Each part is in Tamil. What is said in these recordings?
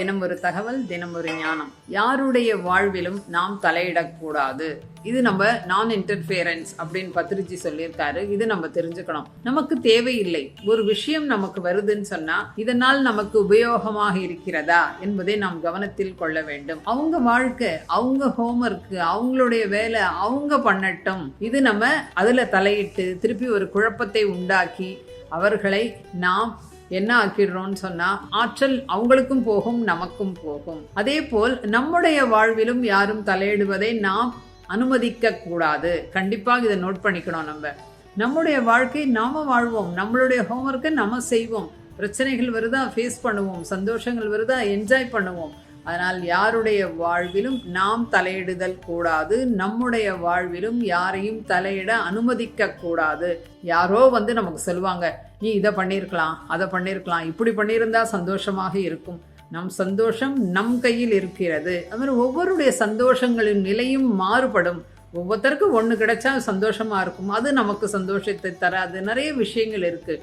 தினம் ஒரு தகவல் தினம் ஒரு ஞானம். யாருடைய வாழ்விலும் நாம் தலையிடக்கூடாது. இது நம்ம நான் இன்டர்ஃபியரன்ஸ் அப்படின்னு பத்திரிஜி சொல்லியிருக்காரு. இது நம்ம தெரிஞ்சுக்கணும். நமக்கு தேவையில்லை. ஒரு விஷயம் நமக்கு வருதுன்னு சொன்னா இதனால் நமக்கு உபயோகமாக இருக்கிறதா என்பதை நாம் கவனத்தில் கொள்ள வேண்டும். அவங்க வாழ்க்கை அவங்க ஹோம்ஒர்க் அவங்களுடைய வேலை அவங்க பண்ணட்டும். இது நம்ம அதுல தலையிட்டு திருப்பி ஒரு குழப்பத்தை உண்டாக்கி அவர்களை நாம் என்ன ஆக்கிடுறோம்னு சொன்னா ஆற்றல் அவங்களுக்கும் போகும் நமக்கும் போகும். அதே போல் நம்முடைய வாழ்விலும் யாரும் தலையிடுவதை நாம் அனுமதிக்க கூடாது கண்டிப்பாக இதை நோட் பண்ணிக்கணும் நம்ம. நம்முடைய வாழ்க்கை நாம வாழ்வோம். நம்மளுடைய ஹோம்ஒர்க்கை நம்ம செய்வோம். பிரச்சனைகள் வருதா ஃபேஸ் பண்ணுவோம். சந்தோஷங்கள் வருதா என்ஜாய் பண்ணுவோம். அதனால் யாருடைய வாழ்விலும் நாம் தலையிடுதல் கூடாது நம்முடைய வாழ்விலும் யாரையும் தலையிட அனுமதிக்க கூடாது. யாரோ வந்து நமக்கு சொல்லுவாங்க நீ இதை பண்ணியிருக்கலாம் அதை பண்ணியிருக்கலாம் இப்படி பண்ணியிருந்தா சந்தோஷமாக இருக்கும். நம் சந்தோஷம் நம் கையில் இருக்கிறது. அது மாதிரி ஒவ்வொருடைய சந்தோஷங்களின் நிலையும் மாறுபடும். ஒவ்வொருத்தருக்கும் ஒன்று கிடைச்சா சந்தோஷமாக இருக்கும். அது நமக்கு சந்தோஷத்தை தராது. நிறைய விஷயங்கள் இருக்குது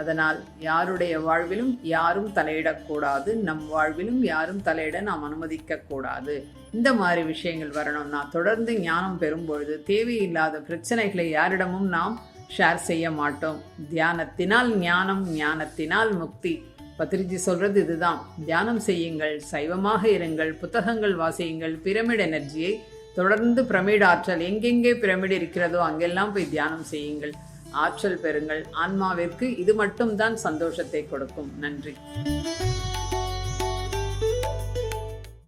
அதனால் யாருடைய வாழ்விலும் யாரும் தலையிடக்கூடாது. நம் வாழ்விலும் யாரும் தலையிட நாம் அனுமதிக்கக்கூடாது. இந்த மாதிரி விஷயங்கள் வரணும்னா தொடர்ந்து ஞானம் பெறும்பொழுது தேவையில்லாத பிரச்சனைகளை யாரிடமும் நாம் ஷேர் செய்ய மாட்டோம். தியானத்தினால் ஞானம் ஞானத்தினால் முக்தி. பத்ரிஜி சொல்றது இதுதான். தியானம் செய்யுங்கள் சைவமாக இருங்கள் புத்தகங்கள் வாசியுங்கள் பிரமிட் எனர்ஜியை தொடர்ந்து பிரமிட் ஆற்றல் எங்கெங்கே பிரமிட் இருக்கிறதோ அங்கெல்லாம் போய் தியானம் செய்யுங்கள். ஆற்றல் பெறுங்கள். ஆன்மாவிற்கு இது மட்டும்தான் சந்தோஷத்தை கொடுக்கும். நன்றி.